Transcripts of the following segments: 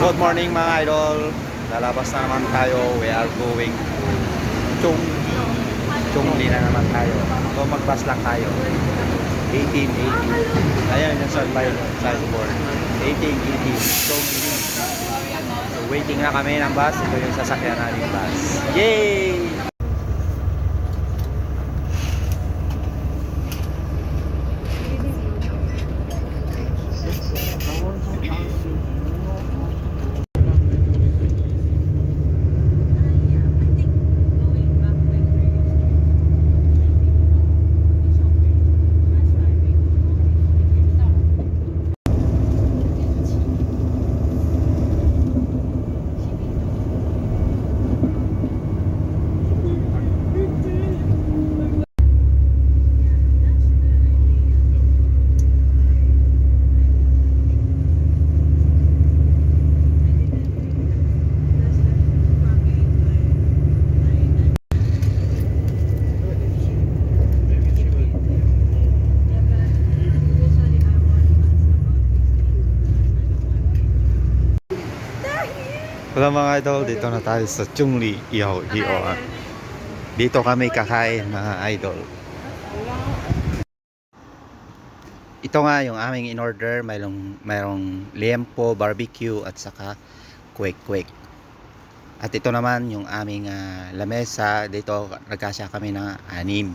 Good morning mga idol. Lalabas na naman tayo. We are going to Chongli. Chongli na naman tayo. So mag-bus lang tayo. 1880. Ayan yung sunlight signboard. 1880. Chongli. So waiting na kami ng bus. Ito yung sasakyan namin bus. Yay! Wala mga idol, dito na tayo sa Chungli Ihaw Hioan. Dito kami kakain mga idol. Ito nga yung aming in-order, mayroong, mayroong liempo, barbecue at saka kwek-kwek. At ito naman yung aming ah, lamesa, dito nagkasya kami ng anim.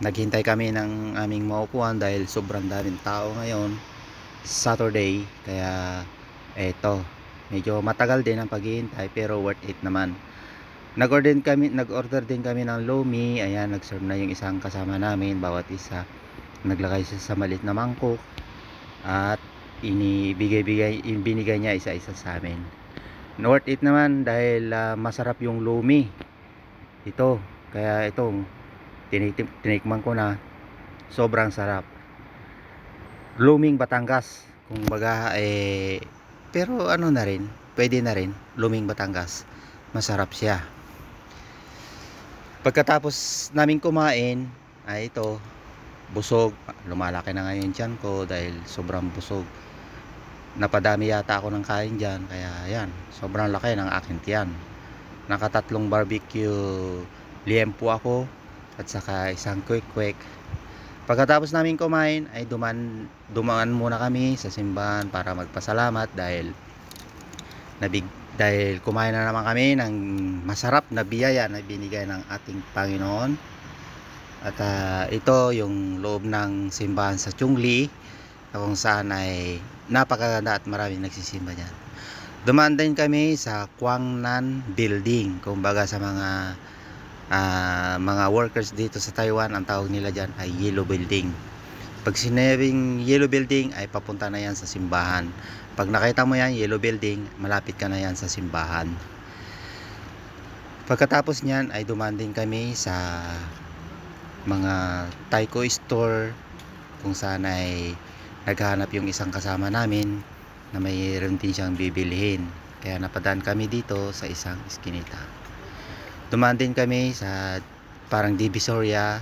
Naghintay kami ng aming maupuan dahil sobrang daming tao ngayon. Saturday, kaya eto, medyo matagal din ang paghihintay pero worth it naman. Nag-order din kami, nag-order din kami ng lomi. Ayan, nag-serve na yung isang kasama namin, bawat isa. Naglagay siya sa maliit na mangkok at inibigay-bigay binigay niya isa-isa sa amin. Worth it naman dahil ah, masarap yung lomi. Ito, kaya ito tinitik tinikman ko na sobrang sarap. Luming Batangas, kung baga eh pero ano na rin, pwede na rin, Luming Batangas. Masarap siya. Pagkatapos namin kumain, ay ito, busog. Lumalaki na ngayon tiyan ko dahil sobrang busog. Napadami yata ako ng kain dyan, kaya yan, sobrang laki ng aking tiyan. Nakatatlong barbecue liempo ako at saka isang quick quick. Pagkatapos namin kumain ay duman dumaan muna kami sa simbahan para magpasalamat dahil nabig dahil kumain na naman kami ng masarap na biyaya na binigay ng ating Panginoon. At ah, ito yung loob ng simbahan sa Chungli na kung saan ay napakaganda at maraming nagsisimba dyan. Dumaan din kami sa Kwangnan Building, kumbaga sa mga ah, mga workers dito sa Taiwan, ang tawag nila dyan ay Yellow Building. Pag sinabing Yellow Building ay papunta na yan sa simbahan. Pag nakita mo yan, Yellow Building, malapit ka na yan sa simbahan. Pagkatapos niyan ay dumaan din kami sa mga Taiko store kung saan ay naghahanap yung isang kasama namin na mayroon din siyang bibilihin. Kaya napadaan kami dito sa isang iskinita. Dumaan din kami sa parang Divisoria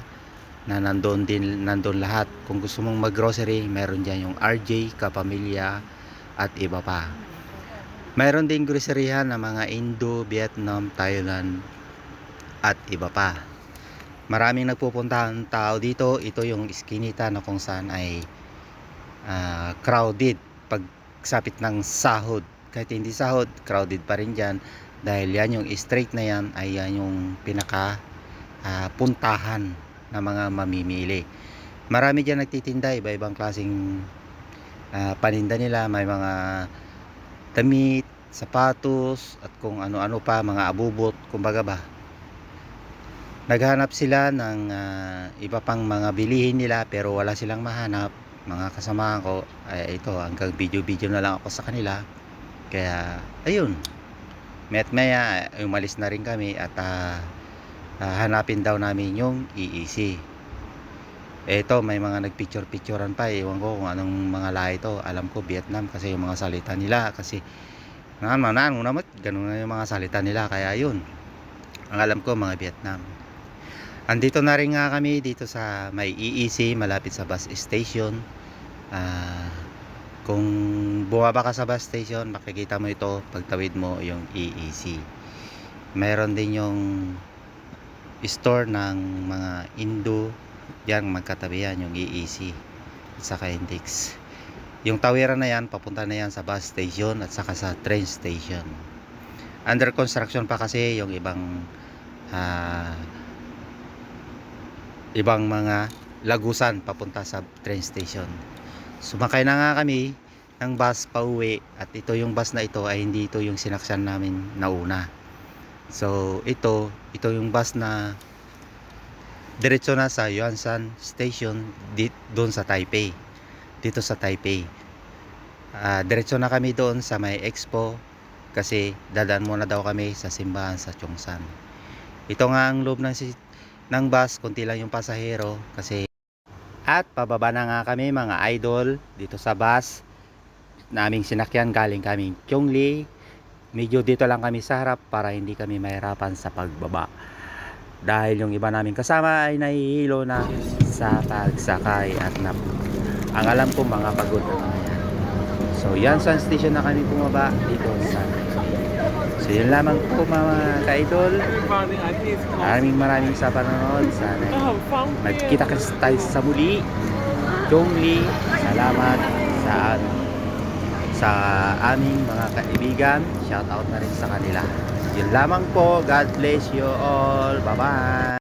na nandoon din nandoon lahat. Kung gusto mong mag-grocery, meron diyan yung RJ, Kapamilya at iba pa. Meron din groceryhan na mga Indo, Vietnam, Thailand at iba pa. Maraming nagpupuntahan tao dito. Ito yung iskinita na kung saan ay ah, crowded pag sapit ng sahod. Kahit hindi sahod, crowded pa rin dyan. Dahil yan yung straight na yan ay yan yung pinaka ah, puntahan ng mga mamimili. Marami dyan nagtitinda, iba-ibang klaseng ah, paninda nila. May mga damit, sapatos, at kung ano-ano pa, mga abubot, kumbaga ba. Naghanap sila ng ah, iba pang mga bilihin nila pero wala silang mahanap. Mga kasamahan ko, ay ito, hanggang video-video na lang ako sa kanila. Kaya, ayun. Met maya, umalis na rin kami at ah, ah, hanapin daw namin yung EEC. Eto, may mga nagpicture-picturean pa. Ewan ko kung anong mga lahi to. Alam ko Vietnam kasi yung mga salita nila. Kasi, naman, naman, naman, ganun na yung mga salita nila. Kaya yun. Ang alam ko, mga Vietnam. Andito na rin nga kami dito sa may EEC malapit sa bus station. Ah, Kung bumaba ka sa bus station, makikita mo ito, pagtawid mo yung EEC. Meron din yung store ng mga Indo, yan magkatabi yan yung EEC at saka Index. Yung tawiran na yan, papunta na yan sa bus station at saka sa train station. Under construction pa kasi yung ibang ah, ibang mga lagusan papunta sa train station. Sumakay na nga kami ng bus pa uwi at ito yung bus na ito ay hindi ito yung sinaksan namin nauna. So ito, ito yung bus na diretso na sa Yuansan Station di, doon sa Taipei. Dito sa Taipei. Ah, diretso na kami doon sa may expo kasi dadaan muna daw kami sa simbahan sa Chongsan. Ito nga ang loob ng, si- ng bus, konti lang yung pasahero kasi at pababa na nga kami mga idol dito sa bus naming sinakyan galing kaming Kyongli. Medyo dito lang kami sa harap para hindi kami mahirapan sa pagbaba. Dahil yung iba naming kasama ay nahihilo na sa pagsakay at na ang alam ko mga pagod na. So yan sa station na kami bumaba dito sa So yun lamang po mga ka-idol. Maraming maraming sa panonood. Sana found Magkita kasi tayo sa muli. Chongli, salamat sa sa aming mga kaibigan. Shout out na rin sa kanila. Yun lamang po. God bless you all. Bye-bye.